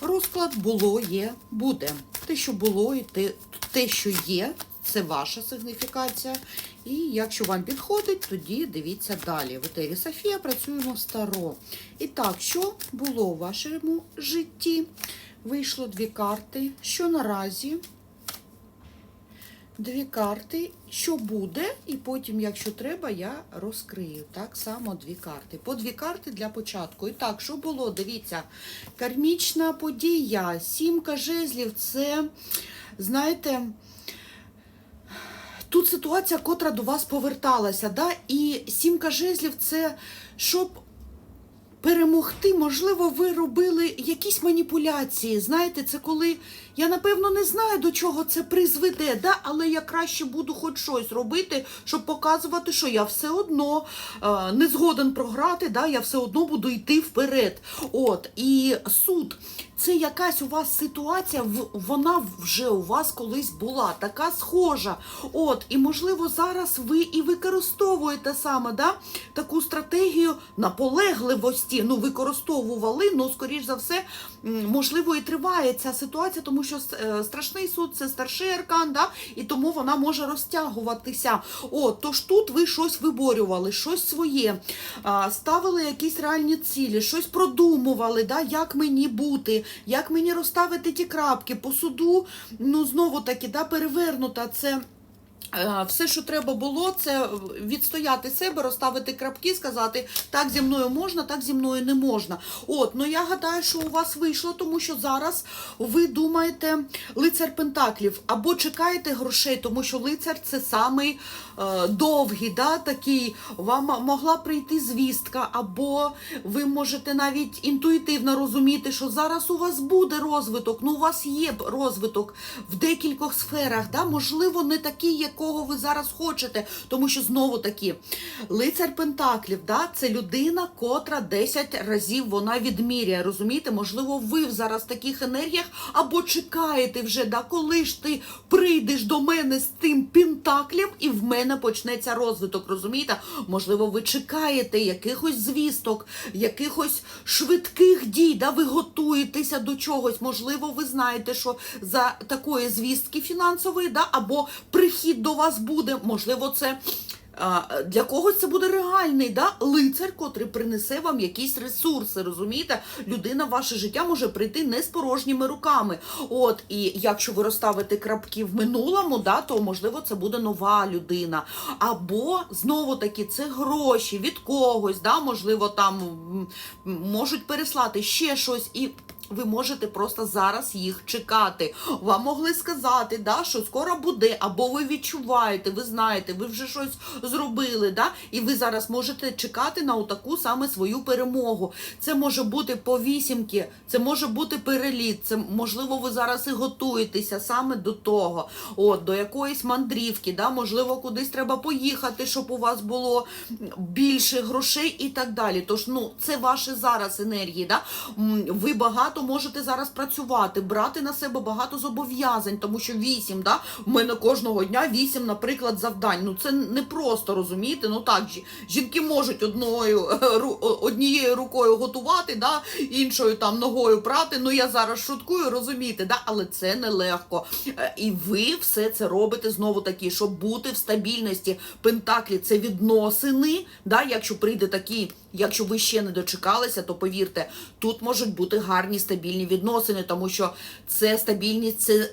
Розклад було, є, буде. Те, що було, і те, те, що є, це ваша сигніфікація. І якщо вам підходить, тоді дивіться далі. В етері Софія працюємо старо. І так, що було у вашому житті? Вийшло дві карти. Що наразі? Дві карти, що буде, і потім, якщо треба, я розкрию. Так само дві карти. По дві карти для початку. І так, що було? Дивіться, кармічна подія, сімка жезлів це, знаєте, тут ситуація, котра до вас поверталася. Да? І сімка жезлів це щоб перемогти, можливо, ви робили якісь маніпуляції. Знаєте, це коли я напевно не знаю, до чого це призведе, да? але я краще буду хоч щось робити, щоб показувати, що я все одно е, не згоден програти, да? я все одно буду йти вперед. От, і суд. Це якась у вас ситуація, вона вже у вас колись була, така схожа. От, і можливо, зараз ви і використовуєте саме да, таку стратегію наполегливості. Ну, використовували, ну, скоріш за все, можливо, і триває ця ситуація, тому що е, страшний суд це старший аркан, да, і тому вона може розтягуватися. От, тож тут ви щось виборювали, щось своє, ставили якісь реальні цілі, щось продумували, да, як мені бути, як мені розставити ті крапки по суду. Ну, знову таки, да, перевернута це. Е, Все, що треба було, це відстояти себе, розставити крапки, сказати, так зі мною можна, так зі мною не можна. От, ну я гадаю, що у вас вийшло, тому що зараз ви думаєте лицар Пентаклів або чекаєте грошей, тому що лицар це самий е, довгий, да, такий. Вам могла прийти звістка, або ви можете навіть інтуїтивно розуміти, що зараз у вас буде розвиток. Ну, у вас є розвиток в декількох сферах, да, можливо, не такий, якого ви зараз хочете, тому що знову таки лицар Пентаклів, да, це людина, котра 10 разів вона відміряє. Розумієте, можливо, ви зараз в таких енергіях або чекаєте вже, да, коли ж ти прийдеш до мене з тим пентаклем, і в мене почнеться розвиток. Розумієте? Можливо, ви чекаєте якихось звісток, якихось швидких дій, да, ви готуєтеся до чогось. Можливо, ви знаєте, що за такої звістки фінансової, да, або прихід до вас буде, можливо, це. Для когось це буде реальний да? лицар, котрий принесе вам якісь ресурси. Розумієте? Людина в ваше життя може прийти не з порожніми руками. От, і якщо ви розставите крапки в минулому, да, то можливо це буде нова людина. Або знову таки це гроші від когось, да, можливо, там можуть переслати ще щось і. Ви можете просто зараз їх чекати. Вам могли сказати, да, що скоро буде, або ви відчуваєте, ви знаєте, ви вже щось зробили, да, і ви зараз можете чекати на таку саме свою перемогу. Це може бути по вісімки, це може бути переліт, це можливо, ви зараз і готуєтеся саме до того, от, до якоїсь мандрівки, да, можливо, кудись треба поїхати, щоб у вас було більше грошей і так далі. Тож, ну, це ваші зараз енергії. Да? Ви багато можете зараз працювати, брати на себе багато зобов'язань, тому що вісім, да? в мене кожного дня вісім, наприклад, завдань. Ну це не просто розумієте. Ну так, жі- жінки можуть одною однією рукою готувати, да? іншою там ногою прати. Ну я зараз шуткую, розумієте, да? але це нелегко. Е, І ви все це робите знову таки, щоб бути в стабільності. Пентаклі це відносини. Да? Якщо прийде такий, якщо ви ще не дочекалися, то повірте, тут можуть бути гарні стабільні відносини, тому що це стабільність, це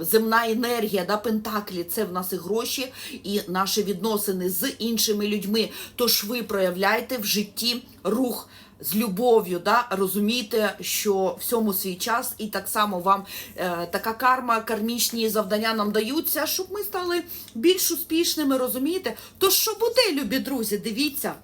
земна енергія, да? Пентаклі це в нас і гроші, і наші відносини з іншими людьми. Тож ви проявляєте в житті рух з любов'ю, да? розумійте, що всьому свій час, і так само вам е, така карма, кармічні завдання нам даються, щоб ми стали більш успішними, розумієте? То що буде, любі друзі, дивіться.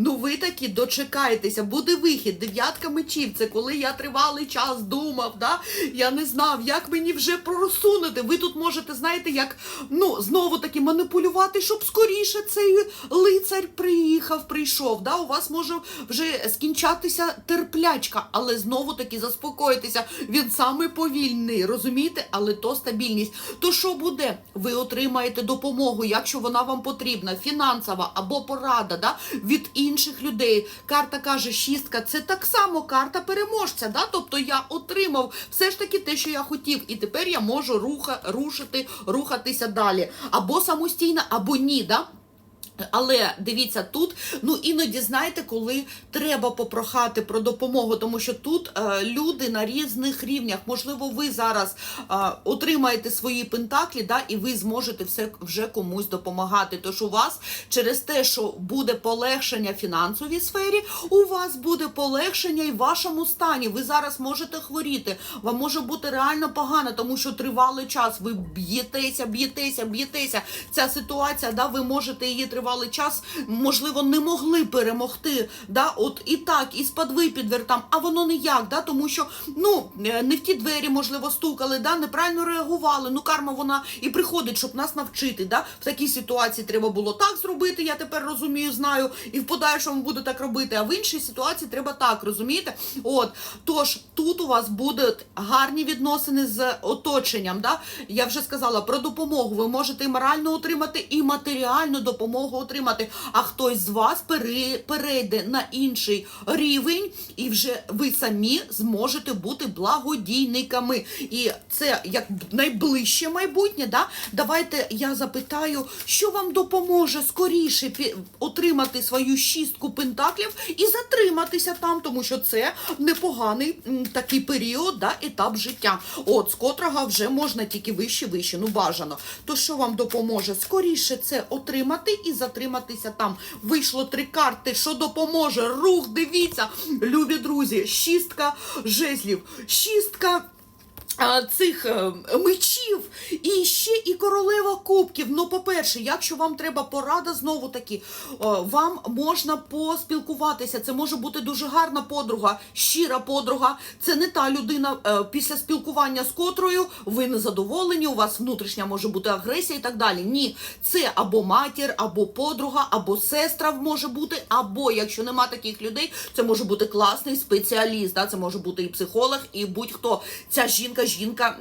Ну ви таки дочекаєтеся, буде вихід. Дев'ятка мечів. Це коли я тривалий час думав, да? я не знав, як мені вже просунути. Ви тут можете, знаєте, як ну знову таки маніпулювати, щоб скоріше цей лицар приїхав, прийшов. Да? У вас може вже скінчатися включатися терплячка, але знову таки заспокоїтися. Він саме повільний, розумієте? Але то стабільність. То що буде? Ви отримаєте допомогу, якщо вона вам потрібна, фінансова або порада да, від інших людей. Карта каже, шістка це так само карта переможця. Да? Тобто я отримав все ж таки те, що я хотів, і тепер я можу руха, рушити, рухатися далі. Або самостійно, або ні. Да? Але дивіться, тут ну іноді знаєте, коли треба попрохати про допомогу, тому що тут е, люди на різних рівнях. Можливо, ви зараз е, отримаєте свої пентаклі, да, і ви зможете все вже комусь допомагати. Тож у вас через те, що буде полегшення в фінансовій сфері, у вас буде полегшення і в вашому стані. Ви зараз можете хворіти, вам може бути реально погано, тому що тривалий час ви б'єтеся, б'єтеся, б'єтеся. Ця ситуація, да, ви можете її тривалий час, можливо, не могли перемогти. Да, от і так, і спадви підвертам, а воно ніяк, да, тому що ну е, не в ті двері, можливо, стукали, да, неправильно реагували. Ну, карма вона і приходить, щоб нас навчити. Да. В такій ситуації треба було так зробити. Я тепер розумію, знаю, і в подальшому буду так робити. А в іншій ситуації треба так, розумієте? От тож тут у вас будуть гарні відносини з оточенням. Да? Я вже сказала про допомогу. Ви можете і морально отримати, і матеріальну допомогу отримати. А хтось з вас перейде на інший рівень, і вже ви самі зможете бути благодійниками. І це як найближче майбутнє. Да? Давайте я запитаю, що вам допоможе скоріше отримати свою шістку пентаклів і затриматися там, тому що це непоганий такий період, да, етап життя. От з котрого вже можна тільки вище, вище, ну бажано. То що вам допоможе скоріше це отримати і затриматися там. Вийшло три карти, що допоможе. Рух, дивіться, любі друзі, шістка жезлів, шістка цих е, мечів і ще і королева кубків. Ну, по-перше, якщо вам треба порада, знову таки, е, вам можна поспілкуватися. Це може бути дуже гарна подруга, щира подруга. Це не та людина е, після спілкування з котрою ви не задоволені, у вас внутрішня може бути агресія і так далі. Ні, це або матір, або подруга, або сестра може бути, або якщо нема таких людей, це може бути класний спеціаліст. Да? Це може бути і психолог, і будь-хто. Ця жінка, жінка,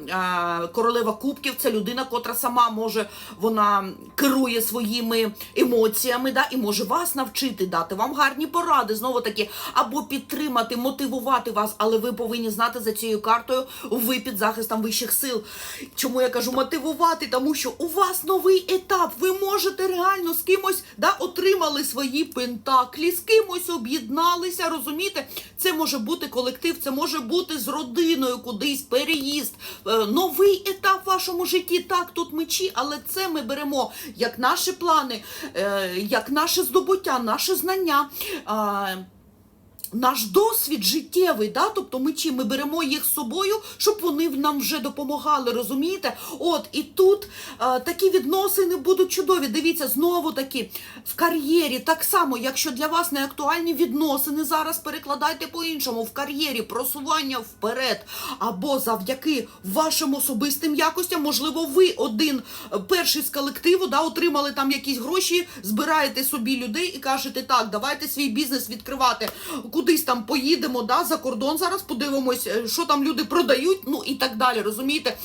королева кубків, це людина, котра сама може, вона керує своїми емоціями, да? і може вас навчити, дати вам гарні поради, знову таки, або підтримати, мотивувати вас, але ви повинні знати за цією картою, ви під захистом вищих сил. Чому я кажу мотивувати? Тому що у вас новий етап. Ви можете реально з кимось да, отримали свої пентаклі, з кимось об'єдналися. Розумієте? Це може бути колектив, це може бути з родиною кудись переїзд, е, новий етап в вашому житті. Так, тут мечі, але це ми беремо як наші плани, е, як наше здобуття, наше знання. Наш досвід життєвий, да? тобто ми чим ми беремо їх з собою, щоб вони нам вже допомагали, розумієте? От і тут е, такі відносини будуть чудові. Дивіться, знову таки в кар'єрі так само, якщо для вас не актуальні відносини, зараз перекладайте по-іншому в кар'єрі просування вперед, або завдяки вашим особистим якостям, можливо, ви один е, перший з колективу да, отримали там якісь гроші, збираєте собі людей і кажете, так, давайте свій бізнес відкривати кудись там поїдемо да, за кордон зараз, подивимось, е, що там люди продають, ну і так далі. Розумієте?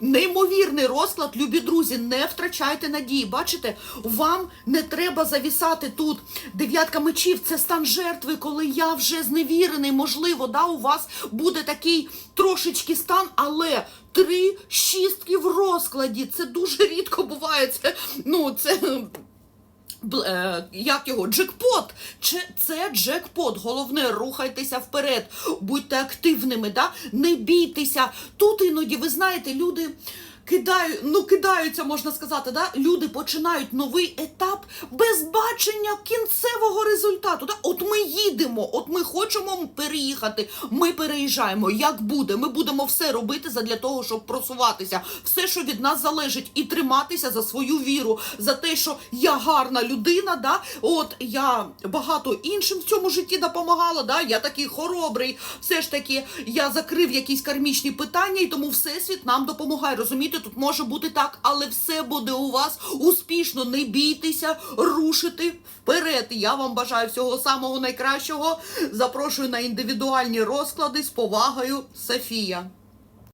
Неймовірний розклад, любі друзі, не втрачайте надії. Бачите, вам не треба завісати тут. Дев'ятка мечів це стан жертви, коли я вже зневірений. Можливо, да, у вас буде такий трошечки стан, але. Три шістки в розкладі. Це дуже рідко буває. Це, ну, це як його джекпот. Чи це джекпот? Головне, рухайтеся вперед, будьте активними, да? не бійтеся. Тут іноді, ви знаєте, люди. Кидають, ну кидаються, можна сказати, да? люди починають новий етап без бачення кінцевого результату. Да? От ми їдемо, от ми хочемо переїхати, ми переїжджаємо. Як буде? Ми будемо все робити задля того, щоб просуватися. Все, що від нас залежить, і триматися за свою віру, за те, що я гарна людина, да? от я багато іншим в цьому житті допомагала. Да? Я такий хоробрий, все ж таки я закрив якісь кармічні питання, і тому всесвіт нам допомагає. Розумієте? Знаєте, тут може бути так, але все буде у вас успішно. Не бійтеся рушити вперед. Я вам бажаю всього самого найкращого. Запрошую на індивідуальні розклади з повагою, Софія.